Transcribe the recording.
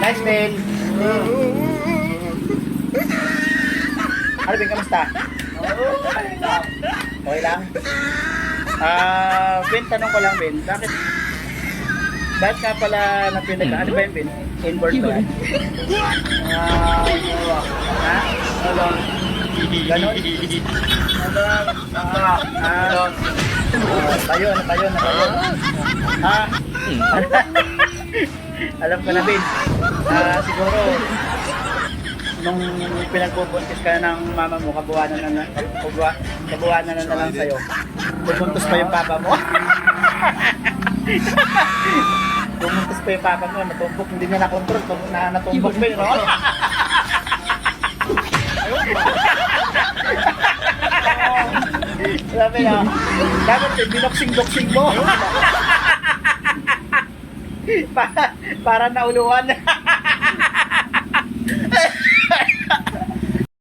nice, Ben. Ano, Ben, kamusta? Okay lang? Ah, Ben, tanong ko lang, Ben. Bakit? Bakit nga pala na pinag... Ano ba yun, Ben? Inboard ba yan? Ah, ha? Ano? Ganon? Ah, ah, tayo, ano tayo, ano tayo? Ah, alam ko na, Ben. Ah, siguro, nung pinagbubuntis ka ng mama mo, kabuwanan na na, kabuwa, kabuwanan na na lang sa'yo. Bubuntos pa yung papa mo. Bumuntos pa yung papa mo, natumbok, hindi niya nakontrol, na, natumbok pa yun, no? Sabi na, dapat eh, binoksing-boksing mo. para, para nauluan.